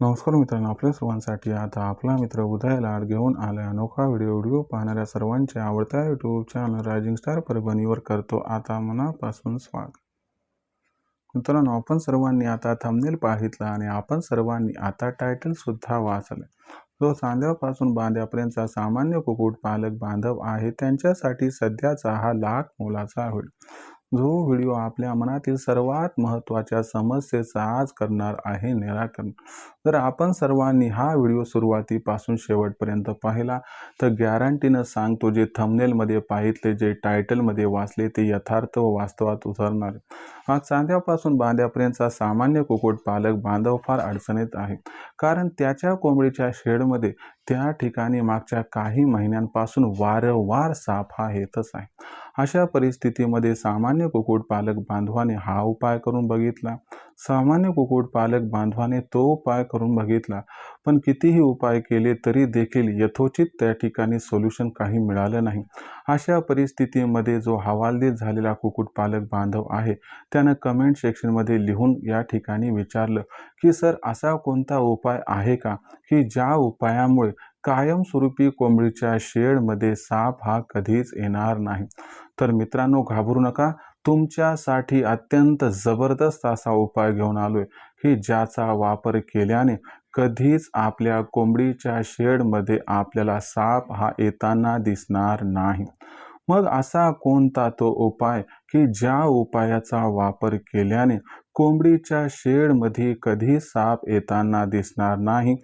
नमस्कार मित्रांनो आपल्या सर्वांसाठी आता आपला मित्र उदय लाड घेऊन आला अनोखा व्हिडिओ व्हिडिओ पाहणाऱ्या सर्वांच्या आवडत्या यूट्यूब चॅनल रायझिंग स्टार परभणीवर करतो आता मनापासून स्वागत. मित्रांनो आपण सर्वांनी आता थंबनेल पाहितला आणि आपण सर्वांनी आता टायटल सुद्धा वाचले जो सांध्यापासून बांध्यापर्यंतचा सामान्य कुक्कुट पालक बांधव आहे त्यांच्यासाठी सध्याचा हा लाख मोलाचा होईल. जो व्हिडिओ आपल्या मनातील सर्वात महत्त्वाच्या समस्येचा आज करणार आहे निराकरण. जर आपण सर्वांनी हा व्हिडिओ सुरुवातीपासून शेवटपर्यंत पाहिला तर गॅरंटीनं सांगतो जे थमनेलमध्ये पाहितले जे टायटलमध्ये वाचले ते यथार्थ व वास्तवात उतरणार. हा चांद्यापासून बांध्यापर्यंतचा सामान्य कुक्कुट पालक बांधव फार अडचणीत आहे. कारण त्याच्या कोंबडीच्या शेडमध्ये त्या ठिकाणी मागच्या काही महिन्यांपासून वारंवार साफा हा येतच आहे. अशा परिस्थितीमध्ये सामान्य कुक्कुटपालक बांधवाने हा उपाय करून बघितला. सामान्य कुक्कुटपालक बांधवाने तो उपाय करून बघितला पण कितीही उपाय केले तरी देखील यथोचित त्या ठिकाणी सोल्युशन काही मिळालं नाही. अशा परिस्थितीमध्ये जो हवालदिल झालेला कुक्कुटपालक बांधव आहे त्यानं कमेंट सेक्शनमध्ये लिहून या ठिकाणी विचारलं की सर असा कोणता उपाय आहे का की ज्या उपायामुळे कायमस्वरूपी कोंबडीच्या शेडमध्ये साप हा कधीच येणार नाही? तर मित्रांनो घाबरू नका. तुमच्यासाठी अत्यंत जबरदस्त असा उपाय घेऊन आलोय. की ज्याचा वापर केल्याने कधीच आपल्या कोंबडीच्या शेडमध्ये आपल्याला साप हा येताना दिसणार नाही. मग असा कोणता तो उपाय की ज्या उपायाचा वापर केल्याने कोंबडीच्या शेडमध्ये कधी साप येताना दिसणार नाही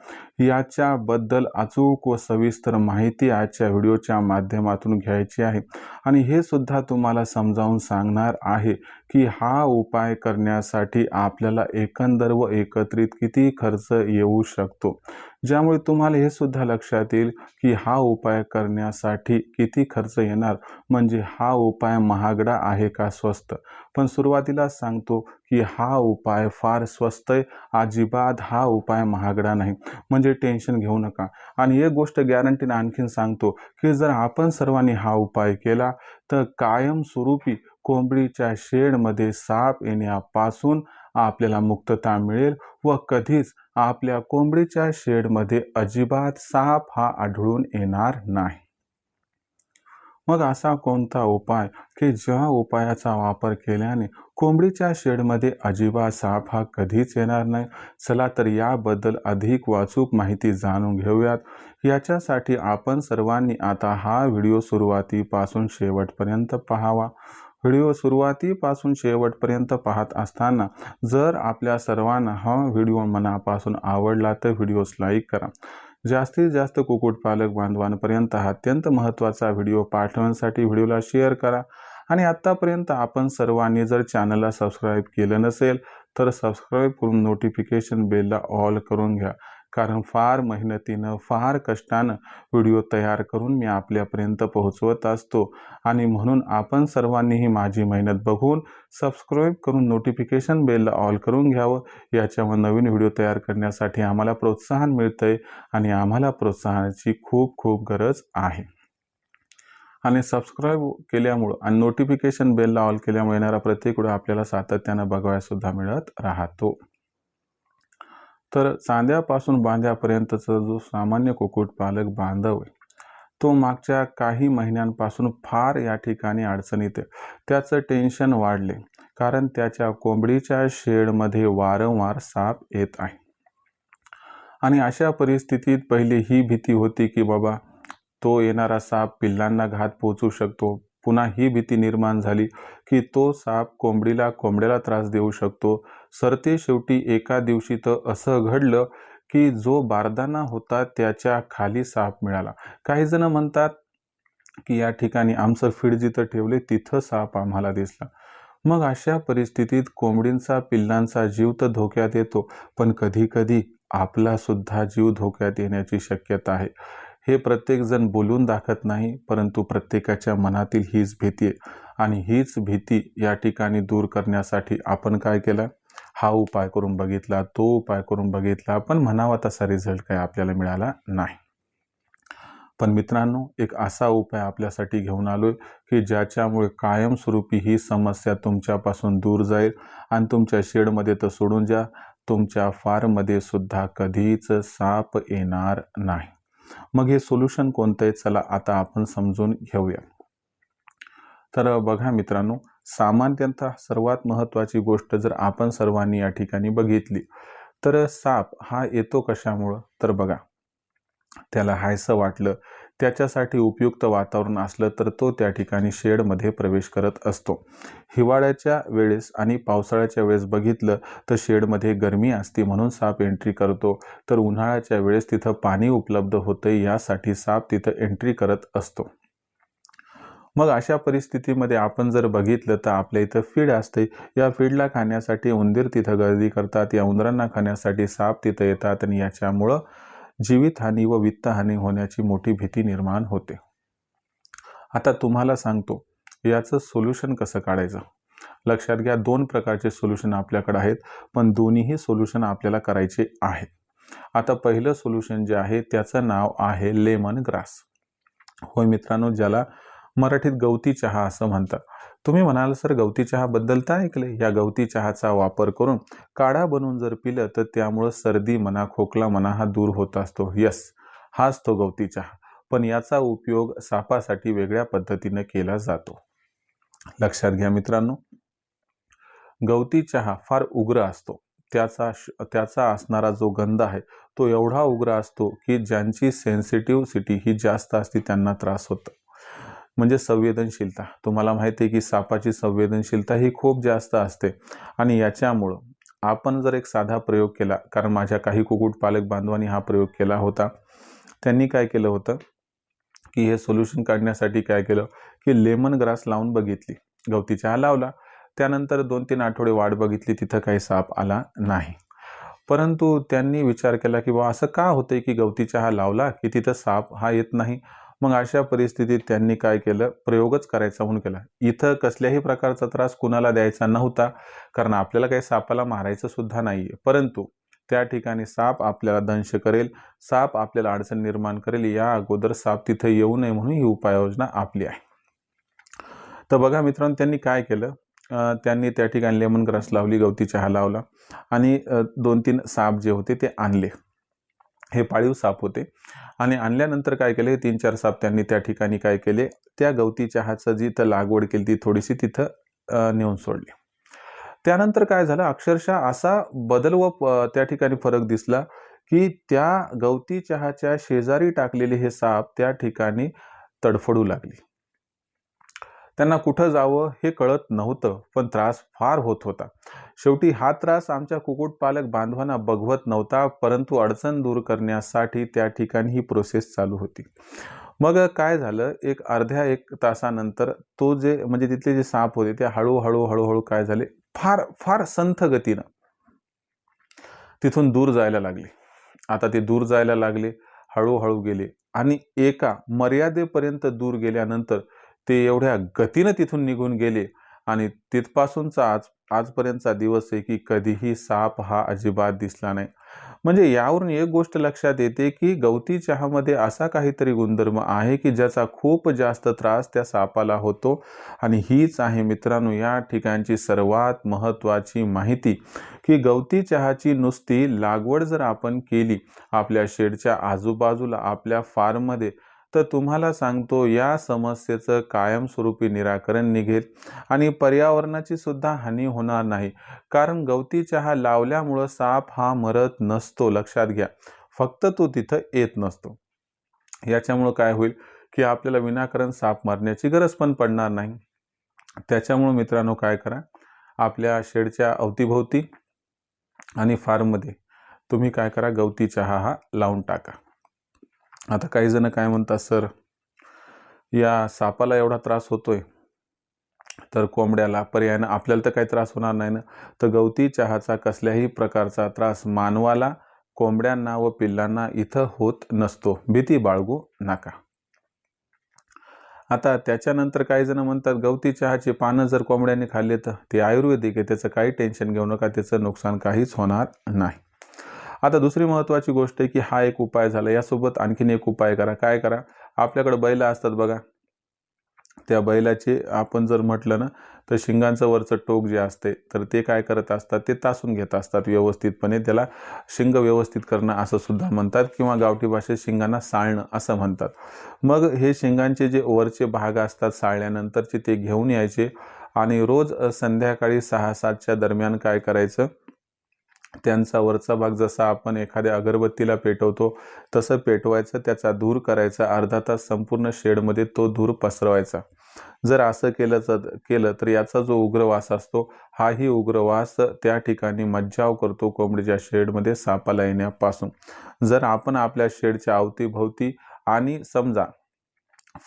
याच्याबद्दल अचूक व सविस्तर माहिती आजच्या व्हिडिओच्या माध्यमातून घ्यायची आहे. आणि हे सुद्धा तुम्हाला समजावून सांगणार आहे की हा उपाय करण्यासाठी आपल्याला एकंदर व एकत्रित किती खर्च येऊ शकतो. ज्यामुळे तुम्हाला हे सुद्धा लक्षात येईल की हा उपाय करण्यासाठी किती खर्च येणार. म्हणजे हा उपाय महागडा आहे का स्वस्त पण सुरुवातीला सांगतो की हा उपाय फार स्वस्त आहे. अजिबात हा उपाय महागडा नाही. म्हणजे टेन्शन घेऊ नका. आणि एक गोष्ट गॅरंटीने आणखीन सांगतो की जर आपण सर्वांनी हा उपाय केला तर कायमस्वरूपी कोंबडीच्या शेडमध्ये साप येण्यापासून आपल्याला मुक्तता मिळेल व कधीच आपल्या कोंबडीच्या शेडमध्ये अजिबात साप हा आढळून येणार नाही. मग असा कोणता उपाय की ज्या उपायाचा वापर केल्याने कोंबडीच्या शेडमध्ये अजिबात साप हा कधीच येणार नाही? चला तर याबद्दल अधिक वाचूक माहिती जाणून घेऊयात. याच्यासाठी आपण सर्वांनी आता हा व्हिडिओ सुरुवातीपासून शेवटपर्यंत पाहावा. व्हिडिओ सुरुवातीपासून शेवटपर्यंत पाहत असताना जर आपल्या सर्वांना हा व्हिडिओ मनापासून आवडला तर व्हिडिओस लाईक करा. जास्तीत जास्त कुक्कुटपालक बांधवांपर्यंत हा अत्यंत महत्त्वाचा व्हिडिओ पाठवण्यासाठी व्हिडिओला शेअर करा. आणि आत्तापर्यंत आपण सर्वांनी जर चॅनलला सबस्क्राईब केलं नसेल तर सबस्क्राईब करून नोटिफिकेशन बेलला ऑल करून घ्या. कारण फार मेहनतीनं फार कष्टानं व्हिडिओ तयार करून मी आपल्यापर्यंत पोहोचवत असतो. आणि म्हणून आपण सर्वांनीही माझी मेहनत बघून सबस्क्राईब करून नोटिफिकेशन बेलला ऑल करून घ्यावं. याच्यावर नवीन व्हिडिओ तयार करण्यासाठी आम्हाला प्रोत्साहन मिळतं आहे आणि आम्हाला प्रोत्साहनाची खूप खूप गरज आहे. आणि सबस्क्राईब केल्यामुळं आणि नोटिफिकेशन बेलला ऑल केल्यामुळे येणारा प्रत्येक व्हिडिओ आपल्याला सातत्यानं बघायसुद्धा मिळत राहतो. तर चांद्यापासून बांध्यापर्यंतचा जो सामान्य कुक्कुटपालक बांधव आहे तो मागच्या काही महिन्यांपासून फार या ठिकाणी अडचणीत आहे. त्याचं टेन्शन वाढले कारण त्याच्या कोंबडीच्या शेडमध्ये वारंवार साप येत आहे. आणि अशा परिस्थितीत पहिली ही भीती होती की बाबा तो येणारा साप पिल्लांना घात पोचू शकतो पुन्हा ही भीती निर्माण झाली की तो साप कोंबडीला कोंबड्याला त्रास देऊ शकतो. सरते शेवटी एका दिवशी तर असं घडलं की जो बारदाना होता त्याच्याखाली साप मिळाला. काही जण म्हणतात की या ठिकाणी आमचं फीड जिथं ठेवले तिथं साप आम्हाला दिसला. मग अशा परिस्थितीत कोंबडींचा पिल्लांचा जीव तर धोक्यात येतो पण कधी कधी आपला सुद्धा जीव धोक्यात येण्याची शक्यता आहे. हे प्रत्येकजण बोलून दाखवत नाही परंतु प्रत्येकाच्या मनातील हीच भीती आहे. आणि हीच भीती या ठिकाणी दूर करण्यासाठी आपण काय केलं? हा उपाय करून बघितला तो उपाय करून बघितला पण म्हणावा तसा रिझल्ट काय आपल्याला मिळाला नाही. पण मित्रांनो एक असा उपाय आपल्यासाठी घेऊन आलो की ज्याच्यामुळे कायमस्वरूपी ही समस्या तुमच्यापासून दूर जाईल आणि तुमच्या शेडमध्ये तर सोडून द्या तुमच्या फार्ममध्ये सुद्धा कधीच साप येणार नाही. मग हे सोल्युशन कोणतं आहे? चला आता आपण समजून घेऊया. तर बघा मित्रांनो सामान्यतः सर्वात महत्त्वाची गोष्ट जर आपण सर्वांनी या ठिकाणी बघितली तर साप हा येतो कशामुळं? तर बघा त्याला हायसं वाटलं त्याच्यासाठी उपयुक्त वातावरण असलं तर तो त्या ठिकाणी शेडमध्ये प्रवेश करत असतो. हिवाळ्याच्या वेळेस आणि पावसाळ्याच्या वेळेस बघितलं तर शेडमध्ये गरमी असते म्हणून साप एंट्री करतो. तर उन्हाळ्याच्या वेळेस तिथं पाणी उपलब्ध होतं यासाठी साप तिथं एंट्री करत असतो. मग अशा परिस्थितीमध्ये आपण जर बघितलं तर आपल्या इथं फीड असते. या फीडला खाण्यासाठी उंदीर तिथं गर्दी करतात. या उंदरांना खाण्यासाठी साप तिथं येतात आणि याच्यामुळं जीवितहानी व वित्तहानी होण्याची मोठी भीती निर्माण होते. आता तुम्हाला सांगतो याचं सोल्युशन कसं काढायचं? लक्षात घ्या दोन प्रकारचे सोल्युशन आपल्याकडे आहेत पण दोन्हीही सोल्युशन आपल्याला करायचे आहेत. आता पहिलं सोल्युशन जे आहे त्याचं नाव आहे लेमन ग्रास होय मित्रांनो ज्याला मराठीत गवती चहा असं म्हणतात. तुम्ही म्हणाल सर गवती चहाबद्दल तर ऐकले या गवती चहाचा वापर करून काढा बनवून जर पिलं तर त्यामुळं सर्दी म्हणा खोकला म्हणा हा दूर होत असतो. यस हाच तो गवती चहा. पण याचा उपयोग सापासाठी वेगळ्या पद्धतीनं केला जातो. लक्षात घ्या मित्रांनो. गवती चहा फार उग्र असतो. त्याचा त्याचा असणारा जो गंध आहे तो एवढा उग्र असतो की ज्यांची सेन्सिटिव्ह सिटी ही जास्त असते त्यांना त्रास होतो. म्हणजे संवेदनशीलता. तुम्हाला माहिती आहे की सापाची संवेदनशीलता ही खूप जास्त असते. आणि याच्यामुळं आपण जर एक साधा प्रयोग केला कारण माझ्या काही कुक्कुटपालक बांधवांनी हा प्रयोग केला होता त्यांनी काय केलं होतं की हे सोल्युशन काढण्यासाठी काय केलं की लेमन ग्रास लावून बघितली. गवती चहा लावला त्यानंतर दोन तीन आठवडे वाट बघितली तिथं काही साप आला नाही. परंतु त्यांनी विचार केला की बा असं का होतंय की गवती चहा लावला की तिथं साप हा येत नाही? मग अशा परिस्थितीत त्यांनी काय केलं? प्रयोगच करायचा म्हणून केला. इथं कसल्याही प्रकारचा त्रास कुणाला द्यायचा नव्हता कारण आपल्याला काही सापाला मारायचं सुद्धा नाही परंतु त्या ठिकाणी साप आपल्याला दंश करेल साप आपल्याला अडचण निर्माण करेल. या अगोदर साप तिथं येऊ नये म्हणून ही उपाययोजना आपली आहे. तर बघा मित्रांनो त्यांनी काय केलं? त्यांनी त्या ठिकाणी लेमन ग्रास लावली गवती चहा लावला आणि दोन तीन साप जे होते ते आणले. हे पाळीव साप होते. आणि आणल्यानंतर काय केले? तीन चार साप त्यांनी त्या ठिकाणी काय केले? त्या गवती चहाचं जिथं लागवड केली ती थोडीशी तिथं नेऊन सोडली. त्यानंतर काय झालं? अक्षरशः असा बदल व त्या ठिकाणी फरक दिसला की त्या गवती चहाच्या शेजारी टाकलेले हे साप त्या ठिकाणी तडफडू लागली. त्यांना कुठं जावं हे कळत नव्हतं पण त्रास फार होत होता. शेवटी हा त्रास आमच्या कुक्कुटपालक बांधवांना बघवत नव्हता परंतु अडचण दूर करण्यासाठी त्या ठिकाणी ही प्रोसेस चालू होती. मग काय झालं? एक अर्ध्या एक तासानंतर तो जे म्हणजे तिथले जे साप होते ते हळूहळू हळूहळू काय झाले? फार फार संथ गतीनं तिथून दूर जायला लागले. आता ते दूर जायला लागले हळूहळू गेले आणि एका मर्यादेपर्यंत दूर गेल्यानंतर ते एवढ्या गतीनं तिथून निघून गेले आणि तिथपासूनचा आज आजपर्यंतचा दिवस आहे की कधीही साप हा अजिबात दिसला नाही. म्हणजे यावरून एक गोष्ट लक्षात येते की गवती चहामध्ये असा काहीतरी गुणधर्म आहे की ज्याचा खूप जास्त त्रास त्या सापाला होतो. आणि हीच आहे मित्रांनो या ठिकाणची सर्वात महत्त्वाची माहिती की गवती चहाची नुसती लागवड जर आपण केली आपल्या शेडच्या आजूबाजूला आपल्या फार्ममध्ये तर तुम्हाला सांगतो या समस्येचं कायमस्वरूपी निराकरण निघेल आणि पर्यावरणाची सुद्धा हानी होणार नाही. कारण गवती चहा लावल्यामुळं साप हा मरत नसतो लक्षात घ्या. फक्त तो तिथं येत नसतो. याच्यामुळं काय होईल की आपल्याला विनाकारण साप मारण्याची गरज पण पडणार नाही. त्याच्यामुळं मित्रांनो काय करा आपल्या शेडच्या अवतीभोवती आणि फार्ममध्ये तुम्ही काय करा गवती चहा हा लावून टाका. आता काही जण काय म्हणतात सर या सापाला एवढा त्रास होतोय तर कोंबड्याला पर्यायानं आपल्याला तर काही त्रास होणार नाही ना. तर गवती चहाचा कसल्याही प्रकारचा त्रास मानवाला कोंबड्यांना व पिल्लांना इथं होत नसतो. भीती बाळगू नका. आता त्याच्यानंतर काही जण म्हणतात गवती चहाची पानं जर कोंबड्यांनी खाल्ले तर ते आयुर्वेदिक आहे त्याचं काही टेन्शन घेऊ नका त्याचं नुकसान काहीच होणार नाही. आता दुसरी महत्त्वाची गोष्ट आहे की हा एक उपाय झाला. यासोबत आणखीन एक उपाय करा. काय करा? आपल्याकडे बैल असतात बघा. त्या बैलाचे आपण जर म्हटलं ना तर शिंगांचं वरचं टोक जे असते तर ते काय करत असतात? ते तासून घेत असतात व्यवस्थितपणे. त्याला शिंग व्यवस्थित करणं असं सुद्धा म्हणतात किंवा गावठी भाषेत शिंगांना साळणं असं म्हणतात. मग हे शिंगांचे जे वरचे भाग असतात साळल्यानंतरचे ते घेऊन यायचे आणि रोज संध्याकाळी सहा सातच्या दरम्यान काय करायचं? त्यांचा वरचा भाग जसा आपण एखाद्या अगरबत्तीला पेटवतो तसं पेटवायचं त्याचा धूर करायचा अर्धा तास संपूर्ण शेडमध्ये तो धूर पसरवायचा. जर असं केलं केलं तर याचा जो उग्रवास असतो हाही उग्रवास त्या ठिकाणी मज्जाव करतो कोंबडीच्या शेडमध्ये सापाला येण्यापासून. जर आपण आपल्या शेडच्या अवतीभोवती आणि समजा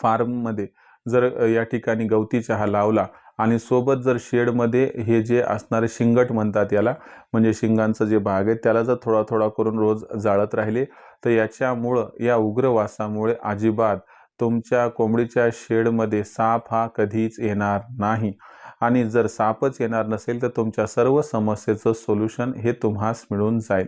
फार्ममध्ये जर या ठिकाणी गवती चहा लावला आणि सोबत जर शेडमध्ये हे जे असणारे शिंगट म्हणतात याला म्हणजे शिंगांचं जे भाग आहे त्याला जर थोडा थोडा करून रोज जाळत राहिले तर याच्यामुळं या उग्र वासामुळे अजिबात तुमच्या कोंबडीच्या शेडमध्ये साप हा कधीच येणार नाही. आणि जर सापच येणार नसेल तर तुमच्या सर्व समस्येचं सोल्युशन हे तुम्हास मिळून जाईल.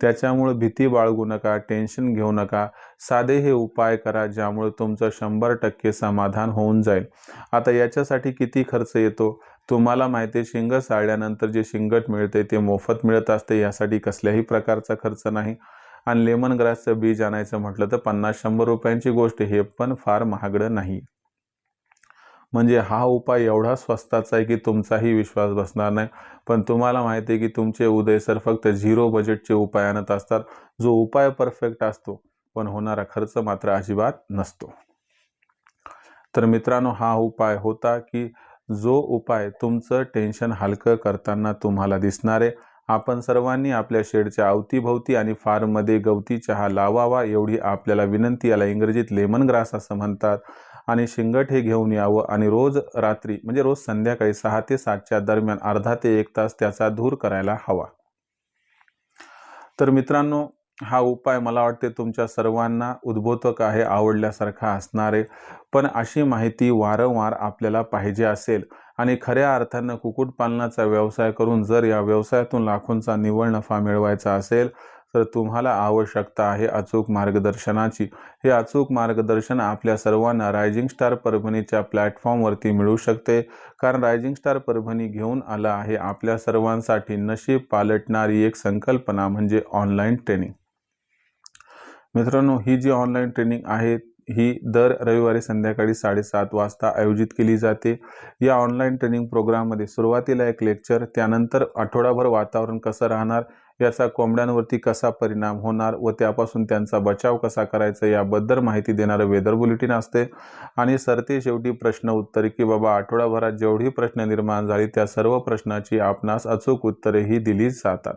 त्याच्यामुळं भीती बाळगू नका टेन्शन घेऊ नका. साधे हे उपाय करा ज्यामुळे तुमचं शंभर टक्के समाधान होऊन जाईल. आता याच्यासाठी किती खर्च येतो? तुम्हाला माहिती आहे शिंग साळल्यानंतर जे शिंगट मिळते ते मोफत मिळत असते यासाठी कसल्याही प्रकारचा खर्च नाही. आणि लेमन ग्रासचं बीज आणायचं म्हटलं तर पन्नास शंभर रुपयांची गोष्ट हे पण फार महागडं नाही. म्हणजे हा उपाय एवढा स्वस्ताचा आहे की तुमचाही विश्वास बसणार नाही. पण तुम्हाला माहिती आहे की तुमचे उदय सर फक्त झिरो बजेटचे उपाय आणत असतात. जो उपाय परफेक्ट असतो पण होणारा खर्च मात्र अजिबात नसतो. तर मित्रांनो हा उपाय होता की जो उपाय तुमचं टेन्शन हलकं करताना तुम्हाला दिसणार आहे. आपण सर्वांनी आपल्या शेडच्या अवतीभोवती आणि फार्ममध्ये गवती चहा लावावा एवढी आपल्याला विनंती याला इंग्रजीत लेमन ग्रास असं म्हणतात. आणि शिंगट हे घेऊन यावं आणि रोज रात्री म्हणजे रोज संध्याकाळी सहा ते सातच्या दरम्यान अर्धा ते एक तास त्याचा धूर करायला हवा. तर मित्रांनो हा उपाय मला वाटते तुमच्या सर्वांना उद्बोधक आहे आवडल्यासारखा असणारे पण अशी माहिती वारंवार आपल्याला पाहिजे असेल आणि खऱ्या अर्थानं कुक्कुटपालनाचा व्यवसाय करून जर या व्यवसायातून लाखोंचा निव्वळ नफा मिळवायचा असेल तर तुम्हाला आवश्यकता आहे अचूक मार्गदर्शनाची. हे अचूक मार्गदर्शन आपल्या सर्वांना रायझिंग स्टार परभणीच्या प्लॅटफॉर्मवरती मिळू शकते. कारण रायझिंग स्टार परभणी घेऊन आला आहे आपल्या सर्वांसाठी नशीब पालटणारी एक संकल्पना म्हणजे ऑनलाईन ट्रेनिंग मित्रांनो ही जी ऑनलाईन ट्रेनिंग आहे ही दर रविवारी संध्याकाळी साडेसात वाजता आयोजित केली जाते. या ऑनलाईन ट्रेनिंग प्रोग्राममध्ये सुरुवातीला एक लेक्चर त्यानंतर आठवडाभर वातावरण कसं राहणार याचा कोंबड्यांवरती कसा परिणाम होणार व त्यापासून त्यांचा बचाव कसा करायचा याबद्दल माहिती देणारं वेदर बुलेटिन असते. आणि सरते शेवटी प्रश्न उत्तरे की बाबा आठवडाभरात जेवढी प्रश्न निर्माण झाली त्या सर्व प्रश्नाची आपणास अचूक उत्तरेही दिली जातात.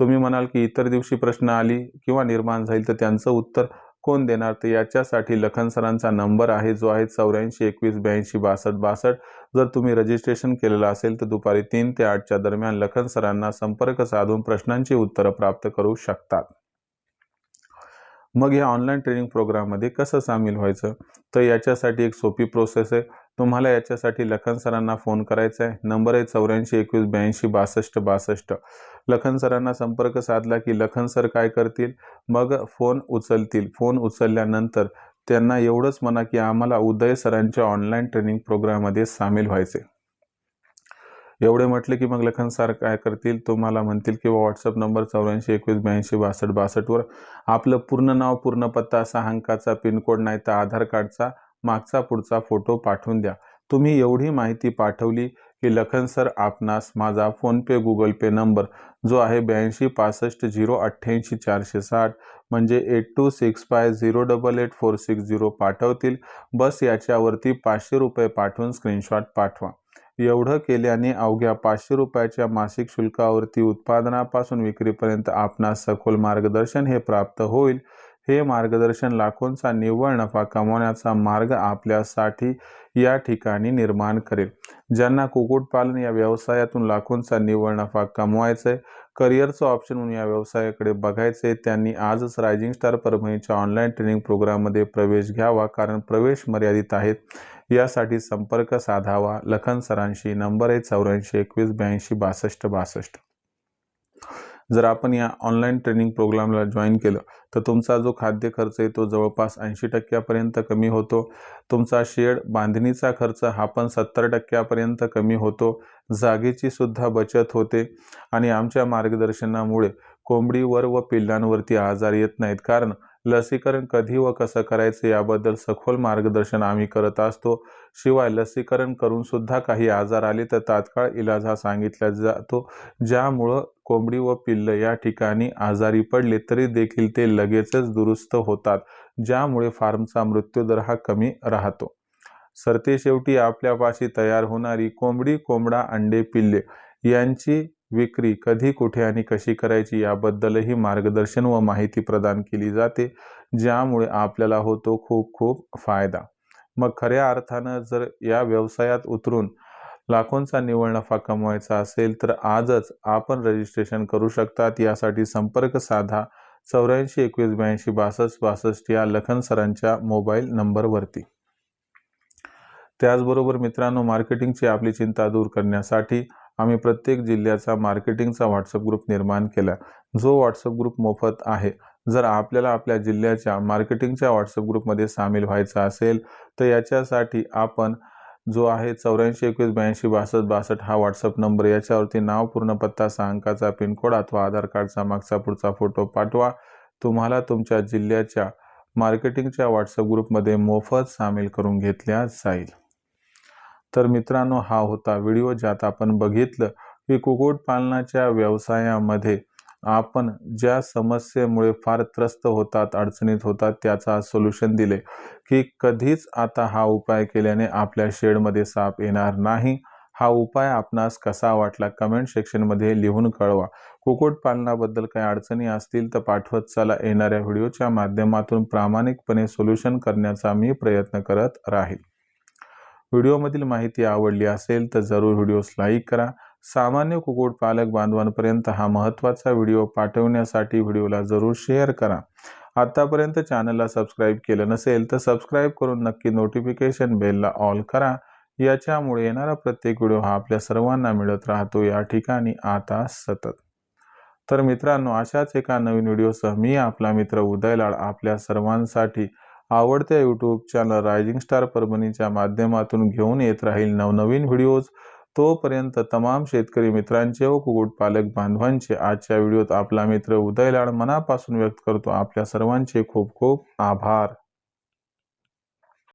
तुम्ही म्हणाल की इतर दिवशी प्रश्न आली किंवा निर्माण झाली तर त्यांचं उत्तर कोण देणार? तर याच्यासाठी लखन सरांचा नंबर आहे जो आहे चौऱ्याऐंशी एकवीस ब्याऐंशी बासष्ट बासष्ट. जर तुम्ही रजिस्ट्रेशन केलेलं असेल तर दुपारी तीन ते आठच्या दरम्यान लखन सरांना संपर्क साधून प्रश्नांची उत्तरं प्राप्त करू शकतात. मग या ऑनलाईन ट्रेनिंग प्रोग्राममध्ये कसं सामील व्हायचं? तर याच्यासाठी एक सोपी प्रोसेस आहे. तुम्हाला याच्यासाठी लखन सरांना फोन करायचा आहे. नंबर आहे चौऱ्याऐंशी एकवीस ब्याऐंशी बासष्ट बासष्ट. लखन सरांना संपर्क साधला की लखन सर काय करतील? मग फोन उचलतील. फोन उचलल्यानंतर त्यांना एवढंच म्हणा की आम्हाला उदय सरांच्या ऑनलाईन ट्रेनिंग प्रोग्राममध्ये सामील व्हायचे एवढे म्हटले की मग लखन सर काय करतील? तुम्हाला म्हणतील किंवा व्हॉट्सअप नंबर चौऱ्याऐंशी एकवीस ब्याऐंशी बासष्ट बासष्टवर आपलं पूर्ण नाव पूर्ण पत्ता सहा अंकाचा पिनकोड नाही तर आधार कार्डचा मागचा पुढचा फोटो पाठवून द्या. तुम्ही एवढी माहिती पाठवली की लखन सर आपणास माझा फोनपे गुगल पे नंबर जो आहे ब्याऐंशी पासष्ट झिरो अठ्ठ्याऐंशी चारशे साठ म्हणजे eight two six five zero double eight four six zero पाठवतील. बस याच्यावरती पाचशे रुपये पाठवून स्क्रीनशॉट पाठवा. एवढं केल्याने अवघ्या पाचशे रुपयाच्या मासिक शुल्कावरती उत्पादनापासून विक्रीपर्यंत आपणास सखोल मार्गदर्शन हे प्राप्त होईल. हे मार्गदर्शन लाखोंचा निव्वळ नफा कमवण्याचा मार्ग आपल्यासाठी या ठिकाणी निर्माण करेल. ज्यांना कुक्कुटपालन या व्यवसायातून लाखोंचा निव्वळ नफा कमवायचा आहे करिअरचं ऑप्शन म्हणून या व्यवसायाकडे बघायचे त्यांनी आजच रायझिंग स्टार परभणीच्या ऑनलाईन ट्रेनिंग प्रोग्राममध्ये प्रवेश घ्यावा कारण प्रवेश मर्यादित आहेत. यासाठी संपर्क साधावा. लखन सरांशी नंबर आहे चौऱ्याऐंशी एकवीस ब्याऐंशी बासष्ट बासष्ट. जर आपण या ऑनलाईन ट्रेनिंग प्रोग्रामला जॉईन केलं तर तुमचा जो खाद्य खर्च आहे तो जवळपास ऐंशी टक्क्यापर्यंत कमी होतो. तुमचा शेड बांधणीचा खर्च हा पण सत्तर टक्क्यापर्यंत कमी होतो. जागेची सुद्धा बचत होते. आणि आमच्या मार्गदर्शनामुळे कोंबडीवर व पिल्लांवरती आजार येत नाहीत. कारण लसीकरण कधी व कसं करायचं याबद्दल सखोल मार्गदर्शन आम्ही करत असतो. शिवाय लसीकरण करून सुद्धा काही आजार आले तर तात्काळ इलाज हा सांगितला जातो. ज्यामुळं कोंबडी व पिल्ल या ठिकाणी आजारी पडले तरी देखील ते लगेचच दुरुस्त होतात. ज्यामुळे फार्मचा मृत्यूदर हा कमी राहतो. सरते शेवटी आपल्यापाशी तयार होणारी कोंबडी कोंबडा अंडे पिल्ले यांची विक्री कधी कुठे आणि कशी करायची याबद्दलही मार्गदर्शन व माहिती प्रदान केली जाते ज्यामुळे आपल्याला होतो खूप खूप फायदा. मग खऱ्या अर्थानं जर या व्यवसायात उतरून लाखोंचा निव्वळ नफा कमवायचा असेल तर आजच आपण रजिस्ट्रेशन करू शकतात. यासाठी संपर्क साधा चौऱ्याऐंशी एकवीस ब्याऐंशी बासष्ट बासष्ट या लखन सरांच्या मोबाईल नंबरवरती. त्याचबरोबर मित्रांनो मार्केटिंगची आपली चिंता दूर करण्यासाठी आम्ही प्रत्येक जिल्ह्याचा मार्केटिंगचा व्हॉट्सअप ग्रुप निर्माण केला. जो व्हॉट्सअप ग्रुप मोफत आहे जर आपल्याला आपल्या जिल्ह्याच्या मार्केटिंगच्या व्हॉट्सअप ग्रुपमध्ये सामील व्हायचं असेल तर याच्यासाठी आपण जो आहे चौऱ्याऐंशी एकवीस ब्याऐंशी बासष्ट बासष्ट हा व्हॉट्सअप नंबर याच्यावरती नाव पूर्ण पत्ता सहा अंकाचा पिनकोड अथवा आधार कार्डचा मागचा पुढचा फोटो पाठवा. तुम्हाला तुमच्या जिल्ह्याच्या मार्केटिंगच्या व्हॉट्सअप ग्रुपमध्ये मोफत सामील करून घेतल्या जाईल. तर मित्रांनो हा होता व्हिडिओ ज्यात आपण बघितलं की कुक्कुटपालनाच्या व्यवसायामध्ये आपण ज्या समस्येमुळे फार त्रस्त होतात अडचणीत होतात त्याचा सोल्युशन दिले की कधीच आता हा उपाय केल्याने आपल्या शेडमध्ये साप येणार नाही. हा उपाय आपणास कसा वाटला कमेंट सेक्शनमध्ये लिहून कळवा. कुक्कुटपालनाबद्दल काही अडचणी असतील तर पाठवत चला येणाऱ्या व्हिडिओच्या माध्यमातून प्रामाणिकपणे सोल्युशन करण्याचा मी प्रयत्न करत राहील. व्हिडिओमधील माहिती आवडली असेल तर जरूर व्हिडिओस लाईक करा. सामान्य कुक्कुटपालक बांधवांपर्यंत हा महत्त्वाचा व्हिडिओ पाठवण्यासाठी व्हिडिओला जरूर शेअर करा. आत्तापर्यंत चॅनलला सबस्क्राईब केलं नसेल तर सबस्क्राईब करून नक्की नोटिफिकेशन बेलला ऑल करा. याच्यामुळे येणारा प्रत्येक व्हिडिओ हा आपल्या सर्वांना मिळत राहतो. या ठिकाणी आता सतत. तर मित्रांनो अशाच एका नवीन व्हिडिओसह मी आपला मित्र उदयलाड आपल्या सर्वांसाठी आवडत्या यूट्यूब चॅनल रायझिंग स्टार परभणीच्या माध्यमातून घेऊन येत राहील नवनवीन व्हिडिओज तोपर्यंत तमाम शेतकरी मित्रांचे व कुक्कुटपालक बांधवांचे आजच्या व्हिडिओत आपला मित्र उदयलाड मनापासून व्यक्त करतो. आपल्या सर्वांचे खूप खूप आभार.